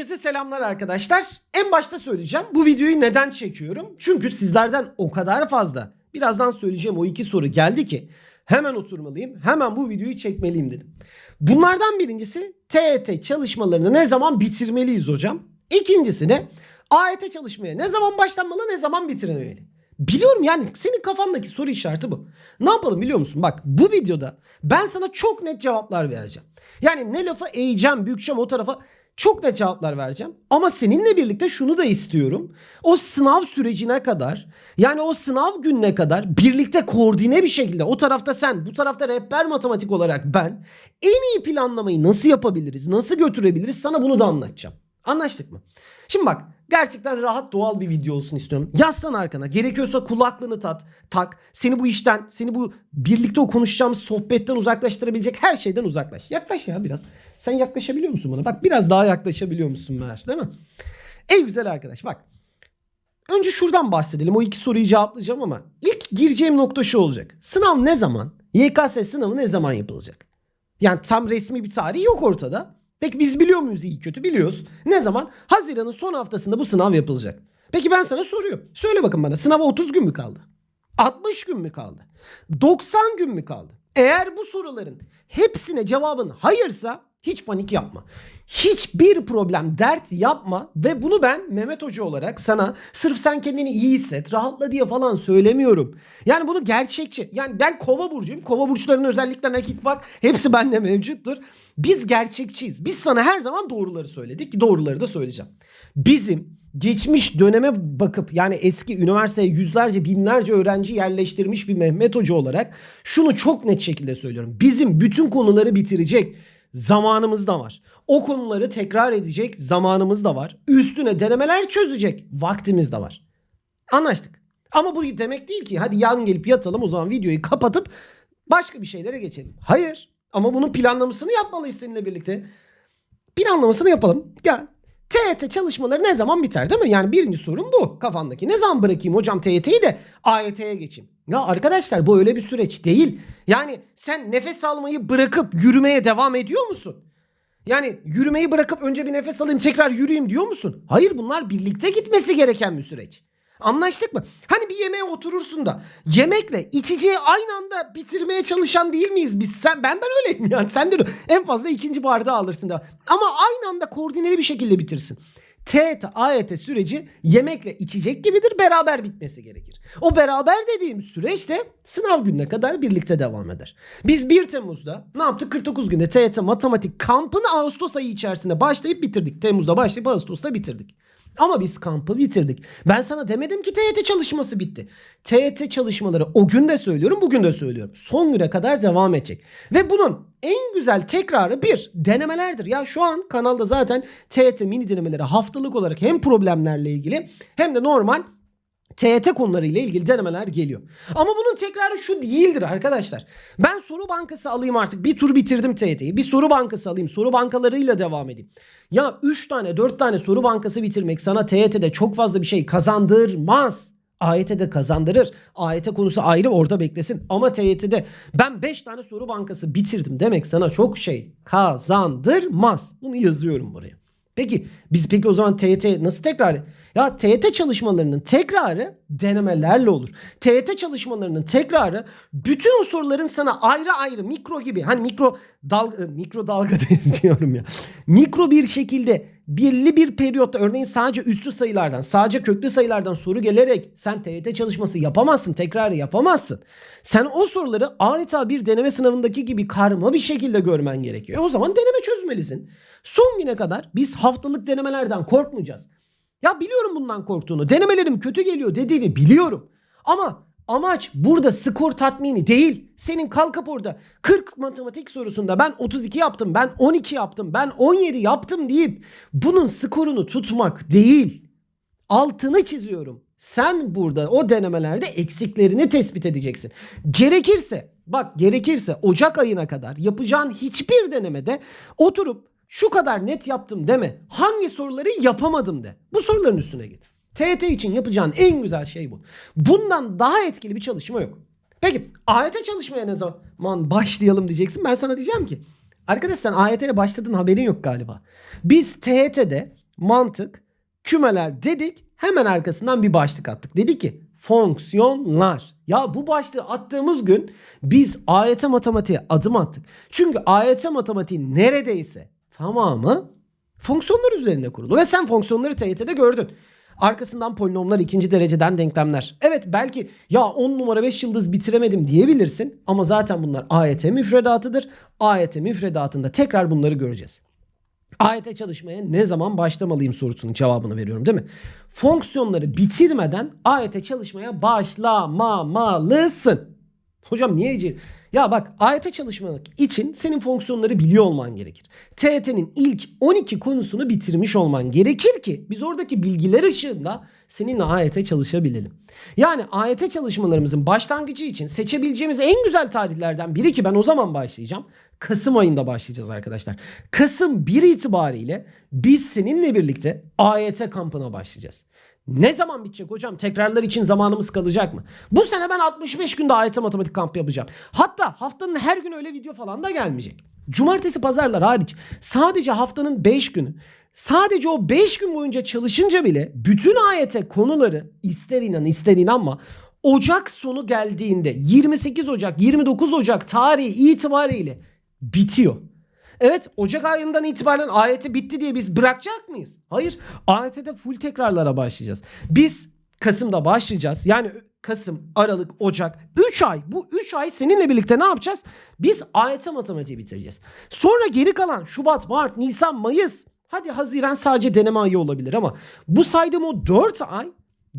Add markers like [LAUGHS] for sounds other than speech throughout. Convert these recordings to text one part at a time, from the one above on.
Herkese selamlar arkadaşlar. En başta söyleyeceğim bu videoyu neden çekiyorum? Çünkü sizlerden o kadar fazla birazdan söyleyeceğim o iki soru geldi ki hemen oturmalıyım. Hemen bu videoyu çekmeliyim dedim. Bunlardan birincisi TET çalışmalarını ne zaman bitirmeliyiz hocam? İkincisi de AYT çalışmaya ne zaman başlanmalı ne zaman bitirilmeli? Biliyorum yani senin kafandaki soru işareti bu. Ne yapalım biliyor musun? Bak bu videoda ben sana çok net cevaplar vereceğim. Yani ne lafa eğeceğim, bükeceğim o tarafa çok net cevaplar vereceğim. Ama seninle birlikte şunu da istiyorum. O sınav sürecine kadar yani o sınav gününe kadar birlikte koordine bir şekilde o tarafta sen bu tarafta rehber matematik olarak ben en iyi planlamayı nasıl yapabiliriz, nasıl götürebiliriz sana bunu da anlatacağım. Anlaştık mı? Şimdi bak gerçekten rahat doğal bir video olsun istiyorum. Yaslan arkana. Gerekiyorsa kulaklığını tat, tak. Seni bu işten, seni bu birlikte o konuşacağımız sohbetten uzaklaştırabilecek her şeyden uzaklaş. Yaklaş ya biraz. Sen yaklaşabiliyor musun bana? Bak biraz daha yaklaşabiliyor musun Meğer değil mi? Ey güzel arkadaş bak. Önce şuradan bahsedelim. O iki soruyu cevaplayacağım ama ilk gireceğim nokta şu olacak. Sınav ne zaman? YKS sınavı ne zaman yapılacak? Yani tam resmi bir tarih yok ortada. Peki biz biliyor muyuz iyi kötü? Biliyoruz. Ne zaman? Haziran'ın son haftasında bu sınav yapılacak. Peki ben sana soruyorum. Söyle bakın bana sınava 30 gün mü kaldı? 60 gün mü kaldı? 90 gün mü kaldı? Eğer bu soruların hepsine cevabın hayırsa hiç panik yapma. Hiçbir problem, dert yapma ve bunu ben Mehmet Hoca olarak sana sırf sen kendini iyi hisset, rahatla diye falan söylemiyorum. Yani bunu gerçekçi. Yani ben kova burcuyum. Kova burçlarının özelliklerine git bak. Hepsi bende mevcuttur. Biz gerçekçiyiz. Biz sana her zaman doğruları söyledik. Doğruları da söyleyeceğim. Bizim geçmiş döneme bakıp yani eski üniversiteye yüzlerce binlerce öğrenci yerleştirmiş bir Mehmet Hoca olarak şunu çok net şekilde söylüyorum. Bizim bütün konuları bitirecek zamanımız da var. O konuları tekrar edecek zamanımız da var. Üstüne denemeler çözecek vaktimiz de var. Anlaştık. Ama bu demek değil ki hadi yan gelip yatalım o zaman videoyu kapatıp başka bir şeylere geçelim. Hayır. Ama bunun planlamasını yapmalıyız seninle birlikte. Planlamasını yapalım. Gel. TYT çalışmaları ne zaman biter değil mi? Yani birinci sorun bu kafandaki. Ne zaman bırakayım hocam TYT'yi de AYT'ye geçeyim? Ya arkadaşlar bu öyle bir süreç değil. Yani sen nefes almayı bırakıp yürümeye devam ediyor musun? Yani yürümeyi bırakıp önce bir nefes alayım tekrar yürüyeyim diyor musun? Hayır bunlar birlikte gitmesi gereken bir süreç. Anlaştık mı? Hani bir yemeğe oturursun da yemekle içeceği aynı anda bitirmeye çalışan değil miyiz biz? Sen ben ben öyleyim yani. Sen de en fazla ikinci bardağı alırsın da. Ama aynı anda koordineli bir şekilde bitirsin. TET, AYT süreci yemekle içecek gibidir. Beraber bitmesi gerekir. O beraber dediğimiz süreç de sınav gününe kadar birlikte devam eder. Biz 1 Temmuz'da ne yaptık? 49 günde TET matematik kampını Ağustos ayı içerisinde başlayıp bitirdik. Temmuz'da başlayıp Ağustos'ta bitirdik. Ama biz kampı bitirdik. Ben sana demedim ki TYT çalışması bitti. TYT çalışmaları o gün de söylüyorum bugün de söylüyorum. Son güne kadar devam edecek. Ve bunun en güzel tekrarı bir denemelerdir. Ya şu an kanalda zaten TYT mini denemeleri haftalık olarak hem problemlerle ilgili hem de normal TYT konularıyla ilgili denemeler geliyor. Ama bunun tekrarı şu değildir arkadaşlar. Ben soru bankası alayım artık. Bir tur bitirdim TYT'yi. Bir soru bankası alayım. Soru bankalarıyla devam edeyim. Ya 3 tane 4 tane soru bankası bitirmek sana TYT'de çok fazla bir şey kazandırmaz. AYT'de kazandırır. AYT konusu ayrı orada beklesin. Ama TYT'de ben 5 tane soru bankası bitirdim demek sana çok şey kazandırmaz. Bunu yazıyorum buraya. Peki biz peki o zaman TYT nasıl tekrar? Ya TYT çalışmalarının tekrarı denemelerle olur. TYT çalışmalarının tekrarı bütün o soruların sana ayrı ayrı mikro gibi hani mikro dalga mikro dalga [LAUGHS] diyorum ya. Mikro bir şekilde belli bir periyotta örneğin sadece üstü sayılardan sadece köklü sayılardan soru gelerek sen TYT çalışması yapamazsın tekrarı yapamazsın. Sen o soruları adeta bir deneme sınavındaki gibi karma bir şekilde görmen gerekiyor. E o zaman deneme çözmelisin. Son güne kadar biz haftalık denemelerden korkmayacağız. Ya biliyorum bundan korktuğunu. Denemelerim kötü geliyor dediğini biliyorum. Ama amaç burada skor tatmini değil. Senin kalkıp orada 40 matematik sorusunda ben 32 yaptım, ben 12 yaptım, ben 17 yaptım deyip bunun skorunu tutmak değil. Altını çiziyorum. Sen burada o denemelerde eksiklerini tespit edeceksin. Gerekirse bak gerekirse Ocak ayına kadar yapacağın hiçbir denemede oturup şu kadar net yaptım deme. Hangi soruları yapamadım de. Bu soruların üstüne git. TET için yapacağın en güzel şey bu. Bundan daha etkili bir çalışma yok. Peki AYT çalışmaya ne zaman başlayalım diyeceksin. Ben sana diyeceğim ki arkadaş sen AYT'ye başladın haberin yok galiba. Biz TET'de mantık, kümeler dedik. Hemen arkasından bir başlık attık. Dedi ki fonksiyonlar. Ya bu başlığı attığımız gün biz AYT matematiğe adım attık. Çünkü AYT matematiğin neredeyse tamamı fonksiyonlar üzerine kurulu. Ve sen fonksiyonları TYT'de gördün. Arkasından polinomlar ikinci dereceden denklemler. Evet belki ya 10 numara 5 yıldız bitiremedim diyebilirsin. Ama zaten bunlar AYT müfredatıdır. AYT müfredatında tekrar bunları göreceğiz. AYT çalışmaya ne zaman başlamalıyım sorusunun cevabını veriyorum değil mi? Fonksiyonları bitirmeden AYT çalışmaya başlamamalısın. Hocam niye? Ya bak AYT çalışmak için senin fonksiyonları biliyor olman gerekir. TYT'nin ilk 12 konusunu bitirmiş olman gerekir ki biz oradaki bilgiler ışığında seninle AYT çalışabilelim. Yani AYT çalışmalarımızın başlangıcı için seçebileceğimiz en güzel tarihlerden biri ki ben o zaman başlayacağım. Kasım ayında başlayacağız arkadaşlar. Kasım 1 itibariyle biz seninle birlikte AYT kampına başlayacağız. Ne zaman bitecek hocam? Tekrarlar için zamanımız kalacak mı? Bu sene ben 65 günde AYT matematik kampı yapacağım. Hatta haftanın her gün öyle video falan da gelmeyecek. Cumartesi pazarlar hariç sadece haftanın 5 günü sadece o 5 gün boyunca çalışınca bile bütün AYT konuları ister inan ister inanma Ocak sonu geldiğinde 28 Ocak 29 Ocak tarihi itibariyle bitiyor. Evet Ocak ayından itibaren ayeti bitti diye biz bırakacak mıyız? Hayır. AYT'de full tekrarlara başlayacağız. Biz Kasım'da başlayacağız. Yani Kasım, Aralık, Ocak 3 ay. Bu 3 ay seninle birlikte ne yapacağız? Biz AYT matematiği bitireceğiz. Sonra geri kalan Şubat, Mart, Nisan, Mayıs. Hadi Haziran sadece deneme ayı olabilir ama bu saydığım o 4 ay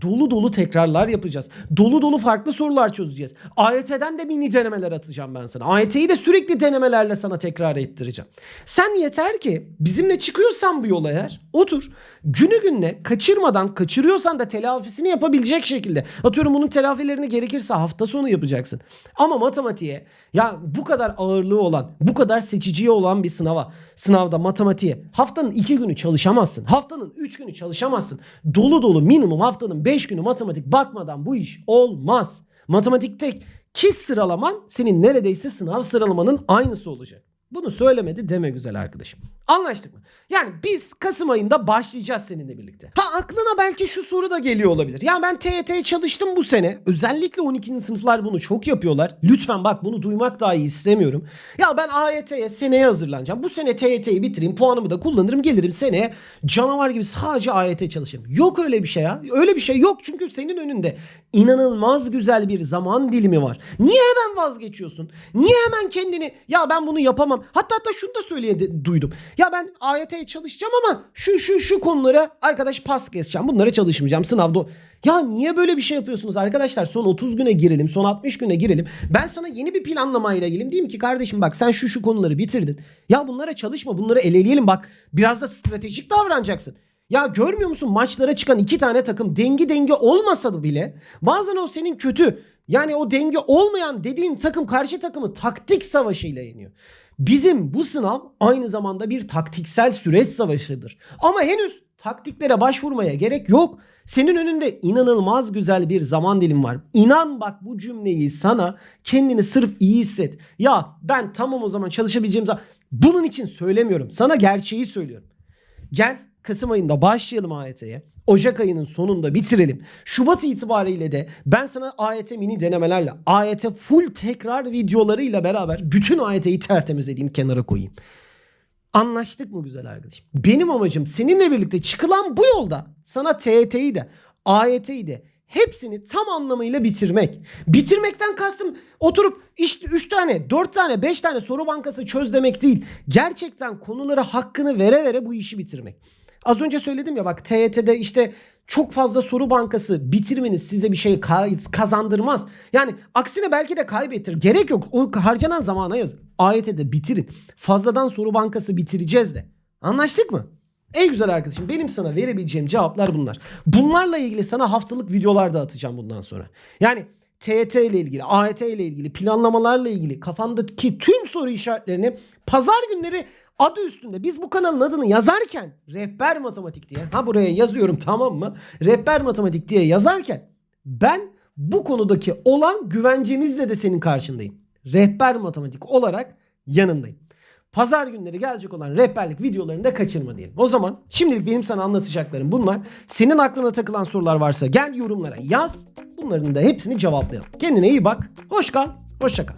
dolu dolu tekrarlar yapacağız. Dolu dolu farklı sorular çözeceğiz. AYT'den de mini denemeler atacağım ben sana. AYT'yi de sürekli denemelerle sana tekrar ettireceğim. Sen yeter ki bizimle çıkıyorsan bu yola eğer otur. Günü gününe kaçırmadan kaçırıyorsan da telafisini yapabilecek şekilde. Atıyorum bunun telafilerini gerekirse hafta sonu yapacaksın. Ama matematiğe ya bu kadar ağırlığı olan, bu kadar seçiciye olan bir sınava, sınavda matematiğe haftanın iki günü çalışamazsın. Haftanın üç günü çalışamazsın. Dolu dolu minimum haftanın beş günü matematik bakmadan bu iş olmaz. Matematikte ki sıralaman senin neredeyse sınav sıralamanın aynısı olacak. Bunu söylemedi deme güzel arkadaşım. Anlaştık mı? Yani biz Kasım ayında başlayacağız seninle birlikte. Ha aklına belki şu soru da geliyor olabilir. Ya ben TYT'ye çalıştım bu sene. Özellikle 12. sınıflar bunu çok yapıyorlar. Lütfen bak bunu duymak dahi istemiyorum. Ya ben AYT'ye seneye hazırlanacağım. Bu sene TYT'yi bitireyim. Puanımı da kullanırım. Gelirim seneye canavar gibi sadece AYT çalışırım. Yok öyle bir şey ya. Öyle bir şey yok çünkü senin önünde inanılmaz güzel bir zaman dilimi var. Niye hemen vazgeçiyorsun? Niye hemen kendini ya ben bunu yapamam. Hatta hatta şunu da söyleye duydum. Ya ben AYT'ye çalışacağım ama şu şu şu konulara arkadaş pas geçeceğim. Bunlara çalışmayacağım sınavda. Ya niye böyle bir şey yapıyorsunuz arkadaşlar? Son 30 güne girelim, son 60 güne girelim. Ben sana yeni bir planlamayla geleyim. Diyeyim ki kardeşim bak sen şu şu konuları bitirdin. Ya bunlara çalışma, bunları eleleyelim bak. Biraz da stratejik davranacaksın. Ya görmüyor musun maçlara çıkan iki tane takım dengi dengi olmasa da bile bazen o senin kötü yani o denge olmayan dediğin takım karşı takımı taktik savaşıyla yeniyor. Bizim bu sınav aynı zamanda bir taktiksel süreç savaşıdır. Ama henüz taktiklere başvurmaya gerek yok. Senin önünde inanılmaz güzel bir zaman dilim var. İnan bak bu cümleyi sana kendini sırf iyi hisset. Ya ben tamam o zaman çalışabileceğim zaman bunun için söylemiyorum. Sana gerçeği söylüyorum. Gel Kasım ayında başlayalım AYT'ye. Ocak ayının sonunda bitirelim. Şubat itibariyle de ben sana AYT mini denemelerle, AYT full tekrar videolarıyla beraber bütün AYT'yi tertemiz edeyim, kenara koyayım. Anlaştık mı güzel arkadaşım? Benim amacım seninle birlikte çıkılan bu yolda sana TYT'yi de, AYT'yi de hepsini tam anlamıyla bitirmek. Bitirmekten kastım oturup işte 3 tane, 4 tane, 5 tane soru bankası çöz demek değil. Gerçekten konulara hakkını vere vere bu işi bitirmek. Az önce söyledim ya bak TYT'de işte çok fazla soru bankası bitirmeniz size bir şey ka- kazandırmaz. Yani aksine belki de kaybettir. Gerek yok. O harcanan zamana yazın. AYT'de bitirin. Fazladan soru bankası bitireceğiz de. Anlaştık mı? Ey güzel arkadaşım benim sana verebileceğim cevaplar bunlar. Bunlarla ilgili sana haftalık videolar da atacağım bundan sonra. Yani TYT ile ilgili, AYT ile ilgili, planlamalarla ilgili kafandaki tüm soru işaretlerini pazar günleri adı üstünde biz bu kanalın adını yazarken rehber matematik diye ha buraya yazıyorum tamam mı? Rehber matematik diye yazarken ben bu konudaki olan güvencemizle de senin karşındayım. Rehber matematik olarak yanındayım. Pazar günleri gelecek olan rehberlik videolarını da kaçırma diyelim. O zaman şimdilik benim sana anlatacaklarım bunlar. Senin aklına takılan sorular varsa gel yorumlara yaz. Bunların da hepsini cevaplayalım. Kendine iyi bak. Hoş kal. Hoşça kal.